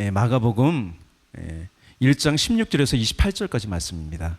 예, 마가복음 예, 1장 16절에서 28절까지 말씀입니다.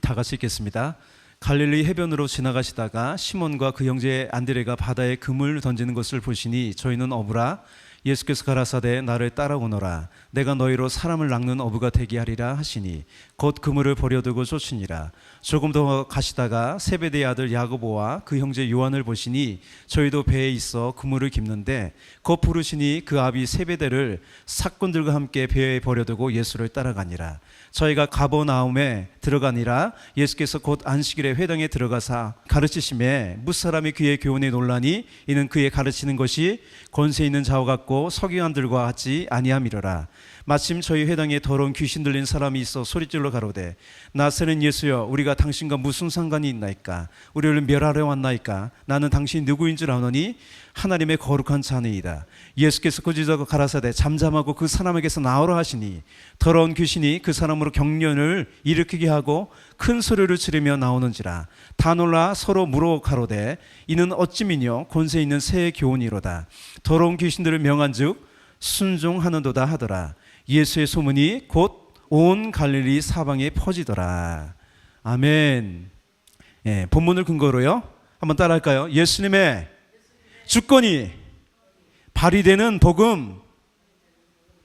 다 같이 읽겠습니다. 갈릴리 해변으로 지나가시다가 시몬과 그 형제 안드레가 바다에 금을 던지는 것을 보시니 저희는 어부라 예수께서 가라사대 나를 따라오너라. 내가 너희로 사람을 낚는 어부가 되게 하리라 하시니 곧 그물을 버려두고 쫓으니라. 조금 더 가시다가 세베대의 아들 야고보와 그 형제 요한을 보시니 저희도 배에 있어 그물을 깁는데 곧 부르시니 그 아비 세베대를 사꾼들과 함께 배에 버려두고 예수를 따라가니라 저희가 가버나움에 들어가니라 예수께서 곧 안식일에 회당에 들어가사 가르치심에 무사람이 그의 교훈에 논라니 이는 그의 가르치는 것이 권세 있는 자와 같고 서기관들과 같지 아니함이로라 마침 저희 회당에 더러운 귀신 들린 사람이 있어 소리질러 가로되 나세는 예수여 우리가 당신과 무슨 상관이 있나이까? 우리를 멸하려 왔나이까? 나는 당신이 누구인 줄 아노니 하나님의 거룩한 자니이다. 예수께서 꾸짖어 가라사대 잠잠하고 그 사람에게서 나오라 하시니 더러운 귀신이 그 사람으로 경련을 일으키게 하고 큰 소리를 지르며 나오는지라. 다 놀라 서로 물어 가로되 이는 어찌미뇨? 권세 있는 새 교훈이로다. 더러운 귀신들을 명한즉 순종하는도다 하더라 예수의 소문이 곧 온 갈릴리 사방에 퍼지더라 아멘 예, 본문을 근거로요 한번 따라할까요 예수님의 주권이 발휘되는 복음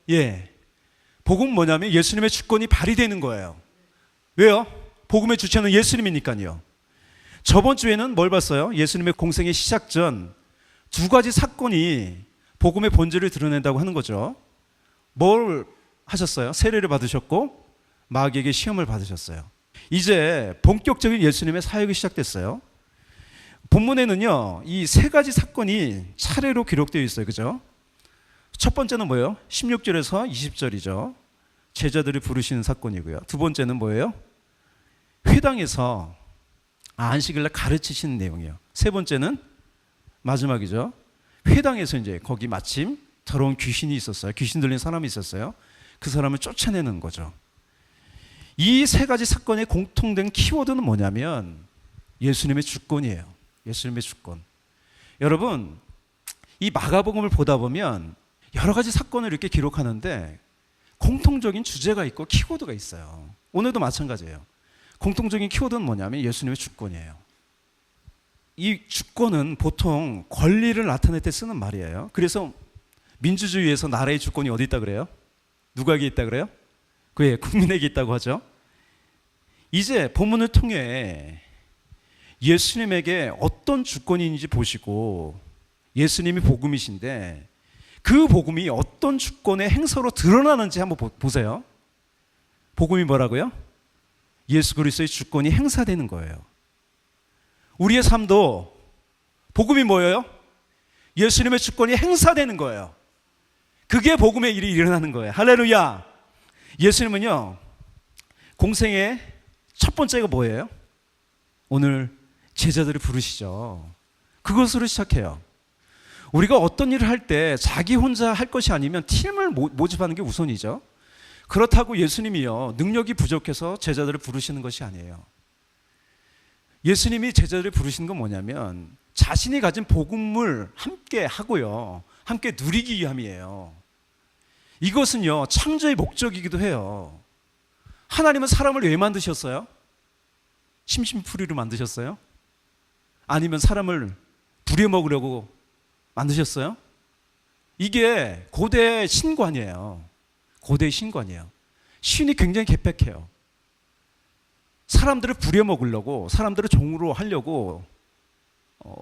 예 복음 뭐냐면 예수님의 주권이 발휘되는 거예요 왜요? 복음의 주체는 예수님이니까요. 저번 주에는 뭘 봤어요? 예수님의 공생의 시작 전 두 가지 사건이 복음의 본질을 드러낸다고 하는 거죠. 뭘 하셨어요? 세례를 받으셨고 마귀에게 시험을 받으셨어요. 이제 본격적인 예수님의 사역이 시작됐어요. 본문에는요, 이 세 가지 사건이 차례로 기록되어 있어요. 그죠? 첫 번째는 뭐예요? 16절에서 20절이죠. 제자들이 부르시는 사건이고요. 두 번째는 뭐예요? 회당에서 안식일 날 가르치시는 내용이에요. 세 번째는 마지막이죠. 회당에서 이제 거기 마침 더러운 귀신이 있었어요. 귀신 들린 사람이 있었어요. 그 사람을 쫓아내는 거죠. 이 세 가지 사건의 공통된 키워드는 뭐냐면 예수님의 주권이에요. 예수님의 주권. 여러분, 이 마가복음을 보다 보면 여러 가지 사건을 이렇게 기록하는데 공통적인 주제가 있고 키워드가 있어요. 오늘도 마찬가지예요. 공통적인 키워드는 뭐냐면 예수님의 주권이에요. 이 주권은 보통 권리를 나타낼 때 쓰는 말이에요. 그래서 민주주의에서 나라의 주권이 어디 있다 그래요? 누구에게 있다 그래요? 그의 국민에게 있다고 하죠. 이제 본문을 통해 예수님에게 어떤 주권이 있는지 보시고 예수님이 복음이신데 그 복음이 어떤 주권의 행사로 드러나는지 한번 보- 보세요. 복음이 뭐라고요? 예수 그리스도의 주권이 행사되는 거예요. 우리의 삶도 복음이 뭐예요? 예수님의 주권이 행사되는 거예요. 그게 복음의 일이 일어나는 거예요. 할렐루야. 예수님은요, 공생의 첫 번째가 뭐예요? 오늘 제자들을 부르시죠. 그것으로 시작해요. 우리가 어떤 일을 할 때 자기 혼자 할 것이 아니면 팀을 모- 모집하는 게 우선이죠. 그렇다고 예수님이요 능력이 부족해서 제자들을 부르시는 것이 아니에요. 예수님이 제자들을 부르시는 건 뭐냐면 자신이 가진 복음을 함께 하고요, 함께 누리기 위함이에요. 이것은요 창조의 목적이기도 해요. 하나님은 사람을 왜 만드셨어요? 심심풀이로 만드셨어요? 아니면 사람을 부려먹으려고 만드셨어요? 이게 고대 신관이에요. 고대 신관이에요. 신이 굉장히 개백해요. 사람들을 부려먹으려고, 사람들을 종으로 하려고 어,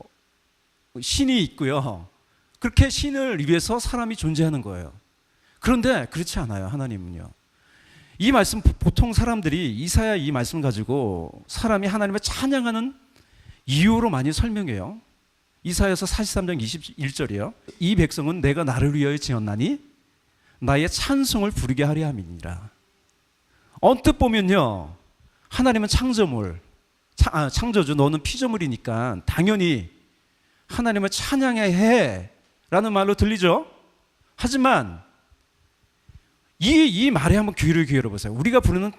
신이 있고요. 그렇게 신을 위해서 사람이 존재하는 거예요. 그런데 그렇지 않아요. 하나님은요. 이 말씀 보통 사람들이 이사야 이 말씀 가지고 사람이 하나님을 찬양하는 이유로 많이 설명해요. 이사야서 43장 21절이요. 이 백성은 내가 나를 위하여 지었나니 나의 찬송을 부르게 하려 함이니라. 언뜻 보면요. 하나님은 창조물, 차- 아, 창조주, 너는 피조물이니까 당연히 하나님을 찬양해야 해. 라는 말로 들리죠? 하지만 이, 이 말에 한번 귀를 기울여 보세요. 우리가 부르는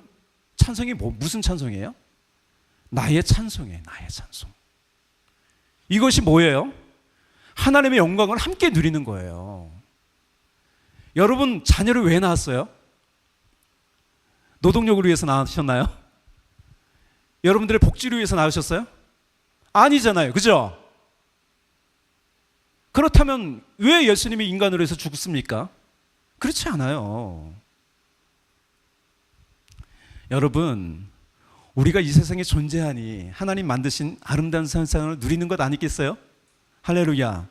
찬송이 뭐, 무슨 찬송이에요? 나의 찬송이에요. 나의 찬송. 이것이 뭐예요? 하나님의 영광을 함께 누리는 거예요. 여러분 자녀를 왜 낳았어요? 노동력을 위해서 낳으셨나요? 여러분들의 복지를 위해서 낳으셨어요? 아니잖아요. 그죠? 그렇다면 왜 예수님이 인간으로 해서 죽습니까? 그렇지 않아요. 여러분, 우리가 이 세상에 존재하니 하나님 만드신 아름다운 세상을 누리는 것 아니겠어요? 할렐루야.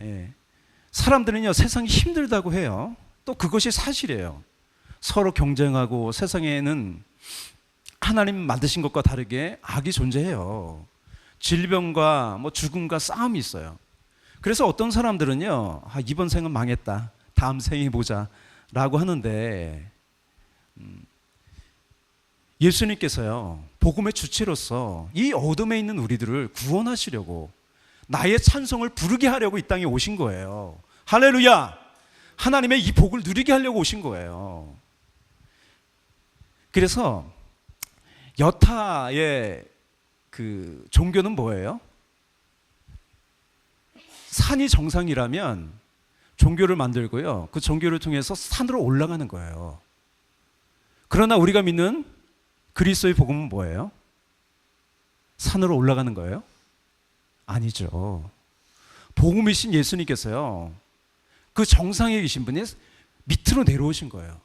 예. 사람들은요, 세상이 힘들다고 해요. 또 그것이 사실이에요. 서로 경쟁하고 세상에는 하나님 만드신 것과 다르게 악이 존재해요. 질병과 뭐 죽음과 싸움이 있어요. 그래서 어떤 사람들은요, 아, 이번 생은 망했다. 다음 생에 보자. 라고 하는데, 음, 예수님께서요, 복음의 주체로서 이 어둠에 있는 우리들을 구원하시려고 나의 찬송을 부르게 하려고 이 땅에 오신 거예요. 할렐루야! 하나님의 이 복을 누리게 하려고 오신 거예요. 그래서 여타의 그 종교는 뭐예요? 산이 정상이라면 종교를 만들고요. 그 종교를 통해서 산으로 올라가는 거예요. 그러나 우리가 믿는 그리스도의 복음은 뭐예요? 산으로 올라가는 거예요? 아니죠. 복음이신 예수님께서요. 그 정상에 계신 분이 밑으로 내려오신 거예요.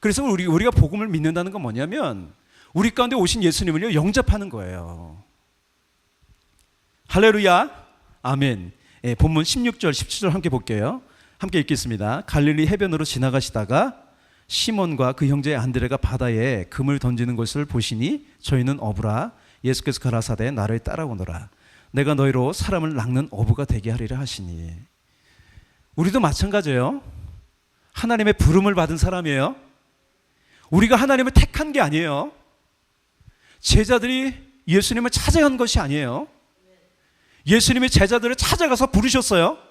그래서 우리 우리가 복음을 믿는다는 건 뭐냐면 우리 가운데 오신 예수님을요 영접하는 거예요. 할렐루야. 아멘. 예, 본문 16절, 17절 함께 볼게요. 함께 읽겠습니다. 갈릴리 해변으로 지나가시다가 시몬과 그 형제 안드레가 바다에 금을 던지는 것을 보시니 저희는 어부라 예수께서 가라사대 나를 따라오너라. 내가 너희로 사람을 낚는 어부가 되게 하리라 하시니. 우리도 마찬가지예요. 하나님의 부름을 받은 사람이에요. 우리가 하나님을 택한 게 아니에요. 제자들이 예수님을 찾아간 것이 아니에요. 예수님이 제자들을 찾아가서 부르셨어요.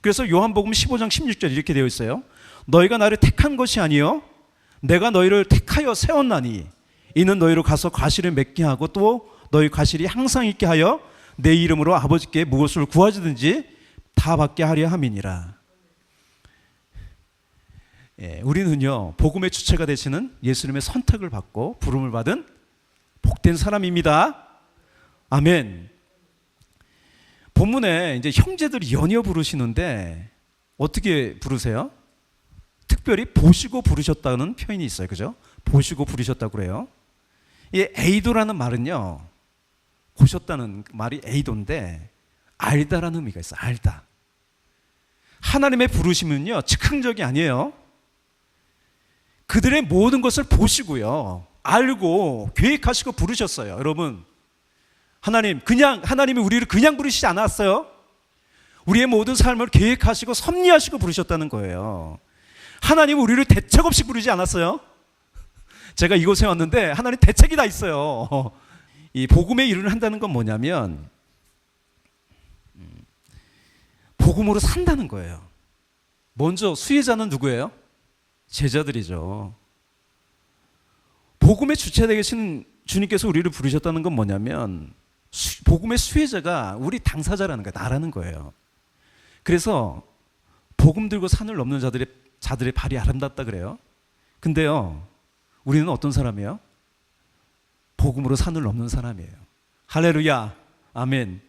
그래서 요한복음 15장 16절 이렇게 되어 있어요. 너희가 나를 택한 것이 아니요 내가 너희를 택하여 세웠나니 이는 너희로 가서 과실을 맺게 하고 또 너희 과실이 항상 있게 하여 내 이름으로 아버지께 무엇을 구하지든지 다 받게 하려 함이니라. 예, 우리는요 복음의 주체가 되시는 예수님의 선택을 받고 부름을 받은 복된 사람입니다. 아멘. 본문에 이제 형제들이 연이어 부르시는데 어떻게 부르세요? 특별히 보시고 부르셨다는 표현이 있어요. 그죠? 보시고 부르셨다고 그래요. 이 에이도라는 말은요. 보셨다는 말이 에이도인데 알다라는 의미가 있어요. 알다. 하나님의 부르심은요. 즉흥적이 아니에요. 그들의 모든 것을 보시고요. 알고 계획하시고 부르셨어요. 여러분. 하나님 그냥 하나님이 우리를 그냥 부르시지 않았어요. 우리의 모든 삶을 계획하시고 섭리하시고 부르셨다는 거예요. 하나님은 우리를 대책 없이 부르지 않았어요. 제가 이곳에 왔는데 하나님 대책이 다 있어요. 이 복음의 일을 한다는 건 뭐냐면 음, 복음으로 산다는 거예요. 먼저 수혜자는 누구예요? 제자들이죠. 복음의 주체 되신 주님께서 우리를 부르셨다는 건 뭐냐면 수, 복음의 수혜자가 우리 당사자라는 거예요. 나라는 거예요. 그래서 복음 들고 산을 넘는 자들의 자들의 발이 아름답다 그래요. 근데요, 우리는 어떤 사람이에요? 복음으로 산을 넘는 사람이에요. 할렐루야, 아멘.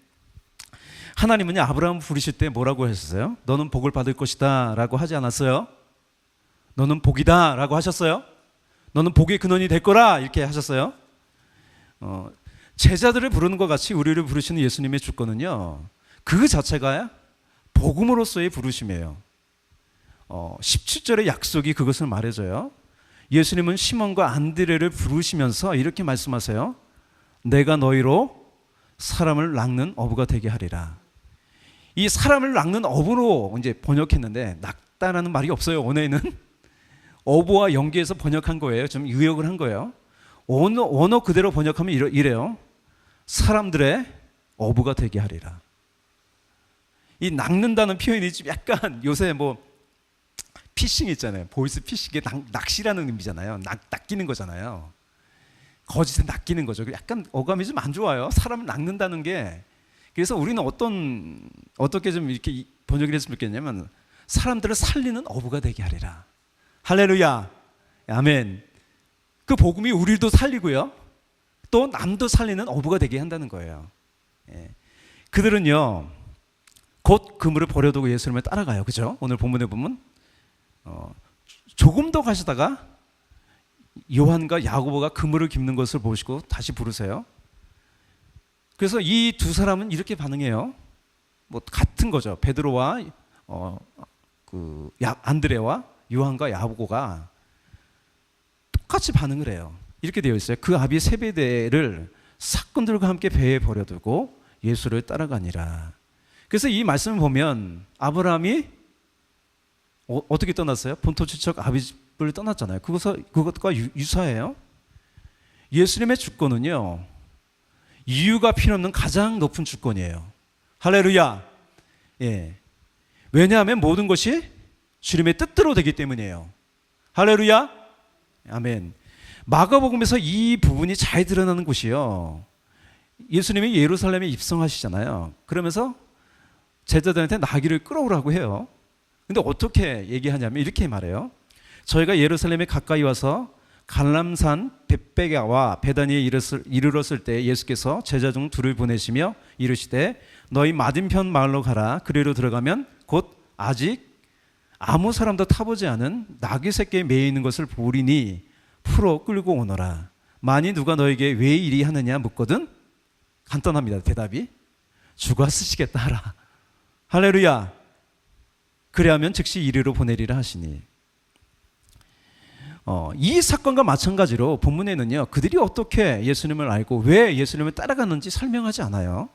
하나님은요 아브라함 부르실 때 뭐라고 하셨어요? 너는 복을 받을 것이다라고 하지 않았어요? 너는 복이다라고 하셨어요? 너는 복의 근원이 될 거라 이렇게 하셨어요? 어, 제자들을 부르는 것 같이 우리를 부르시는 예수님의 주권은요 그 자체가 복음으로서의 부르심이에요. 어, 17절의 약속이 그것을 말해줘요. 예수님은 시몬과 안드레를 부르시면서 이렇게 말씀하세요. 내가 너희로 사람을 낚는 어부가 되게 하리라. 이 사람을 낚는 어부로 이제 번역했는데 낚다라는 말이 없어요. 원어에는 어부와 연계해서 번역한 거예요. 좀 유역을 한 거예요. 원어, 원어 그대로 번역하면 이래, 이래요. 사람들의 어부가 되게 하리라. 이 낚는다는 표현이 좀 약간 요새 뭐 피싱 있잖아요. 보이스 피싱이 낚 시라는 의미잖아요. 낚, 낚이는 거잖아요. 거짓에 낚이는 거죠. 약간 어감이 좀 안 좋아요. 사람을 낚는다는 게. 그래서 우리는 어떤 어떻게 좀 이렇게 번역을 했으면 좋겠냐면 사람들을 살리는 어부가 되게 하리라. 할렐루야. 아멘. 그 복음이 우리도 살리고요. 또 남도 살리는 어부가 되게 한다는 거예요. 예. 그들은요. 곧 그물을 버려두고 예수님을 따라가요. 그죠? 오늘 본문에 보면 어, 조금 더 가시다가 요한과 야고보가 그물을 깁는 것을 보시고 다시 부르세요. 그래서 이 두 사람은 이렇게 반응해요. 뭐 같은 거죠. 베드로와 어, 그 야, 안드레와 요한과 야고보가 똑같이 반응을 해요. 이렇게 되어 있어요. 그 아비 세베대를 사건들과 함께 배에 버려두고 예수를 따라가니라. 그래서 이 말씀을 보면 아브라함이 어, 어떻게 떠났어요? 본토 지척 아비 집을 떠났잖아요. 그것과 유, 유사해요. 예수님의 주권은요. 이유가 필요 없는 가장 높은 주권이에요. 할렐루야. 예. 왜냐하면 모든 것이 주님의 뜻대로 되기 때문이에요. 할렐루야. 아멘. 마가복음에서 이 부분이 잘 드러나는 곳이요. 예수님이 예루살렘에 입성하시잖아요. 그러면서 제자들한테 나귀를 끌어오라고 해요. 근데 어떻게 얘기하냐면 이렇게 말해요. 저희가 예루살렘에 가까이 와서 갈람산 벳베가와 베다니에 이르렀을, 이르렀을 때 예수께서 제자 중 둘을 보내시며 이르시되 너희 맞은편 마을로 가라 그리로 들어가면 곧 아직 아무 사람도 타보지 않은 나귀 새끼에 매여 있는 것을 보리니 풀어 끌고 오너라 만일 누가 너에게 왜 이리 하느냐 묻거든 간단합니다 대답이 주가 쓰시겠다 하라 할렐루야 그래하면 즉시 이리로 보내리라 하시니 어, 이 사건과 마찬가지로 본문에는요 그들이 어떻게 예수님을 알고 왜 예수님을 따라갔는지 설명하지 않아요.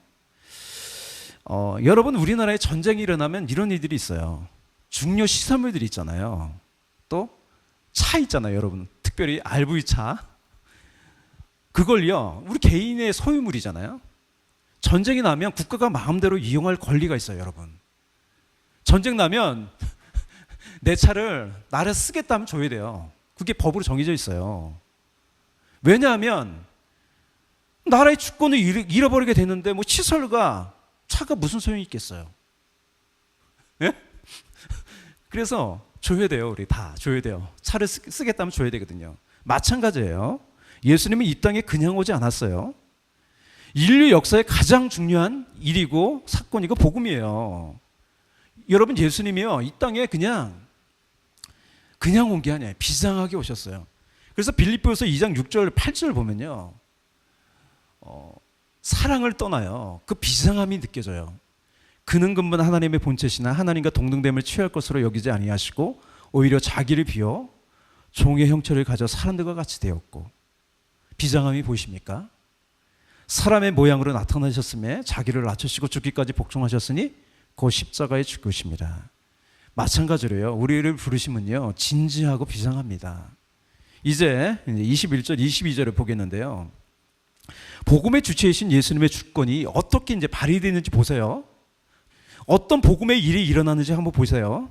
어, 여러분 우리나라에 전쟁이 일어나면 이런 일들이 있어요. 중요 시설물들이 있잖아요. 또 차 있잖아요, 여러분. 특별히 RV 차. 그걸요 우리 개인의 소유물이잖아요. 전쟁이 나면 국가가 마음대로 이용할 권리가 있어요, 여러분. 전쟁 나면 내 차를 나를 쓰겠다면 줘야 돼요. 그게 법으로 정해져 있어요. 왜냐하면 나라의 주권을 잃- 잃어버리게 되는데 뭐 시설과 차가 무슨 소용이 있겠어요? 예? 그래서 줘야 돼요, 우리 다 줘야 돼요. 차를 쓰, 쓰겠다면 줘야 되거든요. 마찬가지예요. 예수님은 이 땅에 그냥 오지 않았어요. 인류 역사의 가장 중요한 일이고 사건이고 복음이에요. 여러분 예수님이요 이 땅에 그냥 그냥 온 게 아니에요. 비상하게 오셨어요. 그래서 빌립보에서 2장 6절 8절 보면요. 어, 사랑을 떠나요. 그 비상함이 느껴져요. 그는 근본 하나님의 본체시나 하나님과 동등됨을 취할 것으로 여기지 아니하시고 오히려 자기를 비워 종의 형체를 가져 사람들과 같이 되었고 비장함이 보이십니까? 사람의 모양으로 나타나셨음에 자기를 낮추시고 죽기까지 복종하셨으니 그 십자가에 죽으십니다. 마찬가지로요. 우리를 부르시면요. 진지하고 비상합니다. 이제 21절, 22절을 보겠는데요. 복음의 주체이신 예수님의 주권이 어떻게 이제 발휘되는지 보세요. 어떤 복음의 일이 일어나는지 한번 보세요.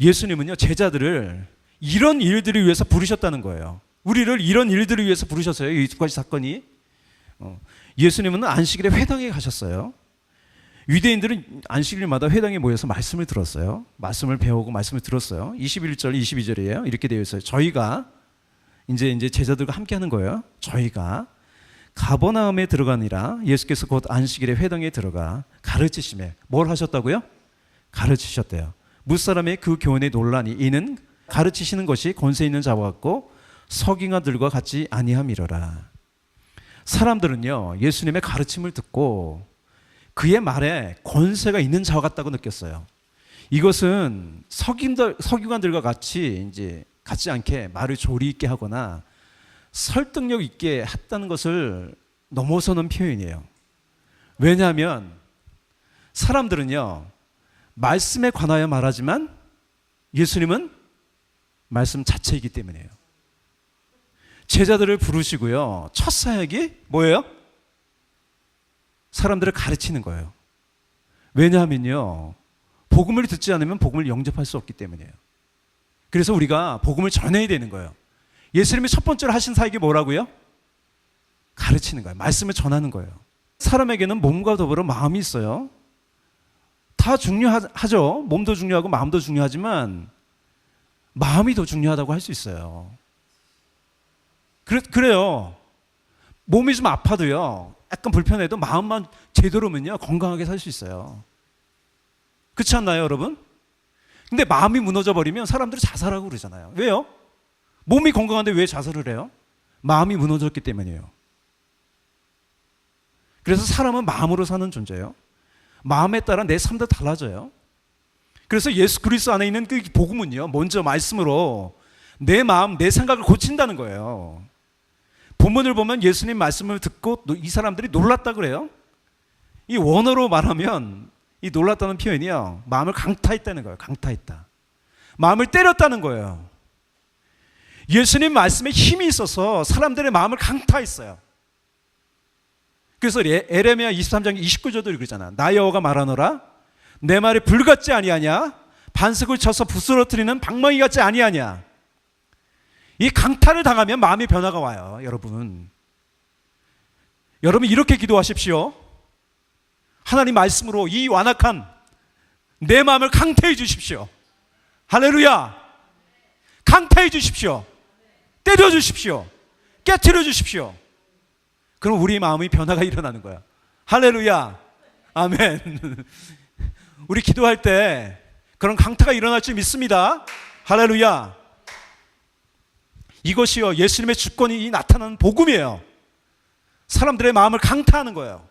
예수님은요, 제자들을 이런 일들을 위해서 부르셨다는 거예요. 우리를 이런 일들을 위해서 부르셨어요. 이 두 가지 사건이. 어, 예수님은 안식일에 회당에 가셨어요. 유대인들은 안식일마다 회당에 모여서 말씀을 들었어요. 말씀을 배우고 말씀을 들었어요. 21절, 22절이에요. 이렇게 되어 있어요. 저희가 이제 이제 제자들과 함께 하는 거예요. 저희가 가버나움에 들어가니라 예수께서 곧 안식일에 회당에 들어가 가르치심에 뭘 하셨다고요? 가르치셨대요. 무사람의 그 교훈에 논란이 이는 가르치시는 것이 권세 있는 자와 같고 서기관들과 같지 아니함이로라. 사람들은요 예수님의 가르침을 듣고 그의 말에 권세가 있는 자와 같다고 느꼈어요. 이것은 서기관들, 서기관들과 같이 이제 같지 않게 말을 조리 있게 하거나 설득력 있게 했다는 것을 넘어서는 표현이에요. 왜냐하면 사람들은요 말씀에 관하여 말하지만 예수님은 말씀 자체이기 때문이에요. 제자들을 부르시고요 첫 사역이 뭐예요? 사람들을 가르치는 거예요. 왜냐하면요. 복음을 듣지 않으면 복음을 영접할 수 없기 때문이에요. 그래서 우리가 복음을 전해야 되는 거예요. 예수님이 첫 번째로 하신 사역이 뭐라고요? 가르치는 거예요. 말씀을 전하는 거예요. 사람에게는 몸과 더불어 마음이 있어요. 다 중요하죠. 몸도 중요하고 마음도 중요하지만 마음이 더 중요하다고 할 수 있어요. 그래, 그래요. 몸이 좀 아파도요. 약간 불편해도 마음만 제대로면요. 건강하게 살 수 있어요. 그렇지 않나요, 여러분? 근데 마음이 무너져 버리면 사람들이 자살하고 그러잖아요. 왜요? 몸이 건강한데 왜 자살을 해요? 마음이 무너졌기 때문이에요. 그래서 사람은 마음으로 사는 존재예요. 마음에 따라 내 삶도 달라져요. 그래서 예수 그리스도 안에 있는 그 복음은요. 먼저 말씀으로 내 마음, 내 생각을 고친다는 거예요. 본문을 보면 예수님 말씀을 듣고 이 사람들이 놀랐다 그래요. 이 원어로 말하면 이 놀랐다는 표현이요. 마음을 강타했다는 거예요. 강타했다. 마음을 때렸다는 거예요. 예수님 말씀에 힘이 있어서 사람들의 마음을 강타했어요. 그래서 에- 에레미야 23장 29절도 그러잖아. 나 여호가 말하노라 내 말이 불 같지 아니하냐 반석을 쳐서 부스러뜨리는 방망이 같지 아니하냐 이 강타를 당하면 마음의 변화가 와요, 여러분. 여러분 이렇게 기도하십시오. 하나님 말씀으로 이 완악한 내 마음을 강타해 주십시오. 할렐루야. 강타해 주십시오. 때려 주십시오. 깨뜨려 주십시오. 그럼 우리 마음의 변화가 일어나는 거야. 할렐루야. 아멘. 우리 기도할 때 그런 강타가 일어날 줄 믿습니다. 할렐루야. 이것이요 예수님의 주권이 나타나는 복음이에요. 사람들의 마음을 강타하는 거예요.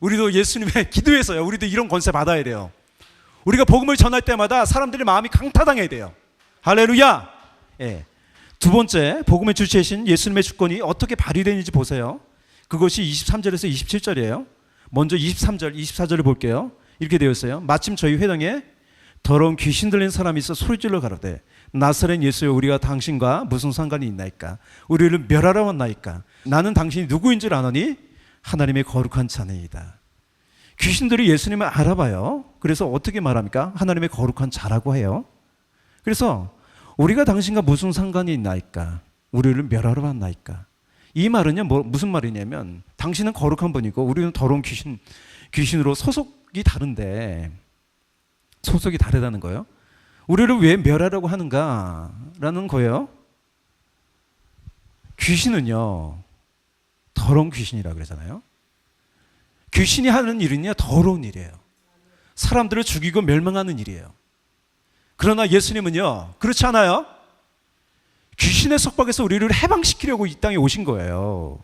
우리도 예수님의 기도에서요. 우리도 이런 권세 받아야 돼요. 우리가 복음을 전할 때마다 사람들의 마음이 강타당해야 돼요. 할렐루야. 예. 두 번째 복음의 주체이신 예수님의 주권이 어떻게 발휘되는지 보세요. 그것이 23절에서 27절이에요. 먼저 23절, 24절을 볼게요. 이렇게 되어 있어요. 마침 저희 회당에 더러운 귀신 들린 사람이 있어 소리질러 가로되 나사렛 예수여 우리가 당신과 무슨 상관이 있나이까 우리를 멸하러 왔나이까 나는 당신이 누구인 줄 아노니 하나님의 거룩한 자네이다. 귀신들이 예수님을 알아봐요. 그래서 어떻게 말합니까? 하나님의 거룩한 자라고 해요. 그래서 우리가 당신과 무슨 상관이 있나이까? 우리를 멸하러 왔나이까? 이 말은요, 뭐, 무슨 말이냐면, 당신은 거룩한 분이고, 우리는 더러운 귀신, 귀신으로 소속이 다른데, 소속이 다르다는 거예요. 우리를 왜 멸하려고 하는가 라는 거예요. 귀신은요, 더러운 귀신이라 그러잖아요. 귀신이 하는 일은요, 더러운 일이에요. 사람들을 죽이고 멸망하는 일이에요. 그러나 예수님은요, 그렇지 않아요? 귀신의 속박에서 우리를 해방시키려고 이 땅에 오신 거예요.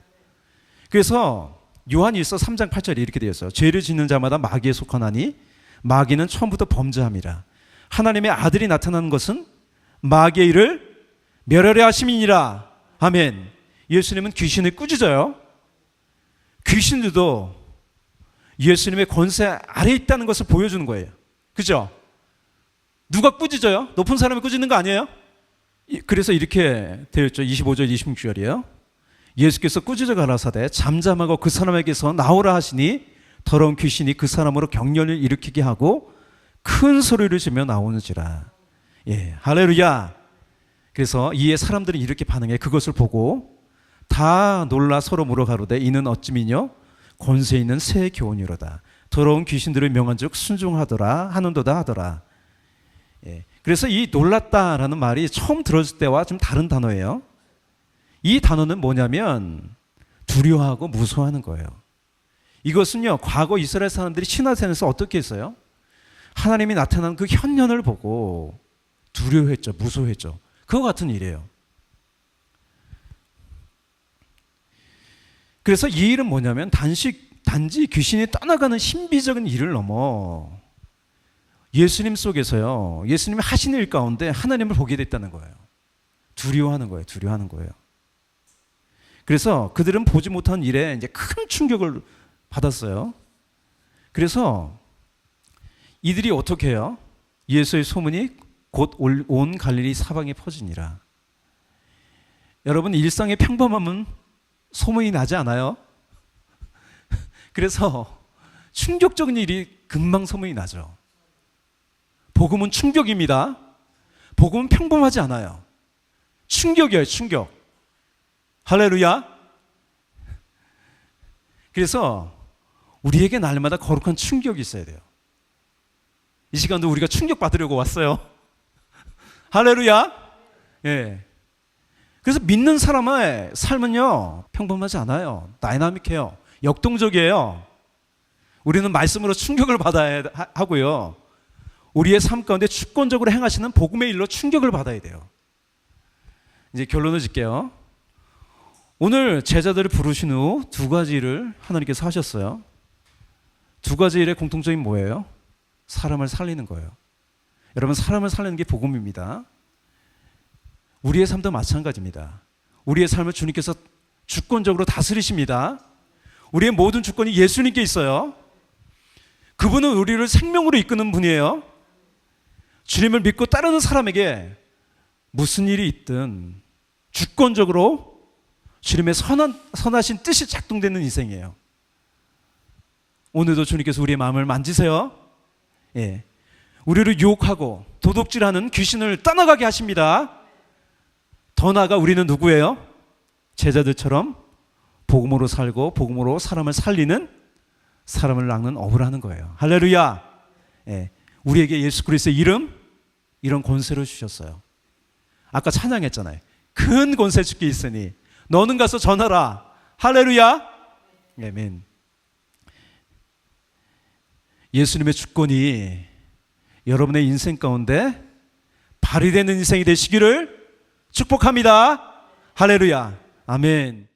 그래서 요한일서 3장 8절에 이렇게 되어 있어요. 죄를 짓는 자마다 마귀에 속하나니 마귀는 처음부터 범죄함이라. 하나님의 아들이 나타나는 것은 마귀의 일을 멸하려 하심이니라. 아멘. 예수님은 귀신을 꾸짖어요. 귀신들도 예수님의 권세 아래 있다는 것을 보여주는 거예요. 그죠? 누가 꾸짖어요? 높은 사람이 꾸짖는 거 아니에요? 이- 그래서 이렇게 되어 있죠. 25절, 26절이에요. 예수께서 꾸짖어 가라사대 잠잠하고 그 사람에게서 나오라 하시니 더러운 귀신이 그 사람으로 경련을 일으키게 하고 큰 소리를 지며 나오는지라. 예, 할렐루야. 그래서 이에 사람들이 이렇게 반응해 그것을 보고 다 놀라 서로 물어가로되 이는 어찌미뇨 권세 있는 새 교훈이로다. 더러운 귀신들을 명한즉 순종하더라 하는도다 하더라. 예. 그래서 이 놀랐다라는 말이 처음 들었을 때와 좀 다른 단어예요. 이 단어는 뭐냐면 두려워하고 무서워하는 거예요. 이것은요, 과거 이스라엘 사람들이 신화생에서 어떻게 했어요? 하나님이 나타난 그 현년을 보고 두려워했죠, 무서워했죠. 그와 같은 일이에요. 그래서 이 일은 뭐냐면 단식, 단지 귀신이 떠나가는 신비적인 일을 넘어 예수님 속에서요, 예수님이 하시는 일 가운데 하나님을 보게 됐다는 거예요. 두려워하는 거예요, 두려워하는 거예요. 그래서 그들은 보지 못한 일에 이제 큰 충격을 받았어요. 그래서 이들이 어떻게 해요? 예수의 소문이 곧 온 갈릴리 사방에 퍼지니라. 여러분 일상의 평범함은 소문이 나지 않아요? 그래서 충격적인 일이 금방 소문이 나죠. 복음은 충격입니다. 복음은 평범하지 않아요. 충격이에요, 충격. 할렐루야. 그래서 우리에게 날마다 거룩한 충격이 있어야 돼요. 이 시간도 우리가 충격 받으려고 왔어요. 할렐루야. 예. 그래서 믿는 사람의 삶은요 평범하지 않아요. 다이나믹해요. 역동적이에요. 우리는 말씀으로 충격을 받아야 하- 하고요. 우리의 삶 가운데 주권적으로 행하시는 복음의 일로 충격을 받아야 돼요. 이제 결론을 짓게요. 오늘 제자들을 부르신 후 두 가지 일을 하나님께서 하셨어요. 두 가지 일의 공통점이 뭐예요? 사람을 살리는 거예요. 여러분 사람을 살리는 게 복음입니다. 우리의 삶도 마찬가지입니다. 우리의 삶을 주님께서 주권적으로 다스리십니다. 우리의 모든 주권이 예수님께 있어요. 그분은 우리를 생명으로 이끄는 분이에요. 주님을 믿고 따르는 사람에게 무슨 일이 있든 주권적으로 주님의 선한, 선하신 뜻이 작동되는 인생이에요. 오늘도 주님께서 우리의 마음을 만지세요. 예. 우리를 유혹하고 도둑질하는 귀신을 떠나가게 하십니다. 더 나아가 우리는 누구예요? 제자들처럼 복음으로 살고 복음으로 사람을 살리는 사람을 낚는 업을 하는 거예요. 할렐루야. 예. 우리에게 예수 그리스도의 이름 이런 권세를 주셨어요. 아까 찬양했잖아요. 큰 권세 주께 있으니 너는 가서 전하라. 할렐루야. 아멘. 예수님의 주권이 여러분의 인생 가운데 발휘되는 인생이 되시기를 축복합니다. 할렐루야. 아멘.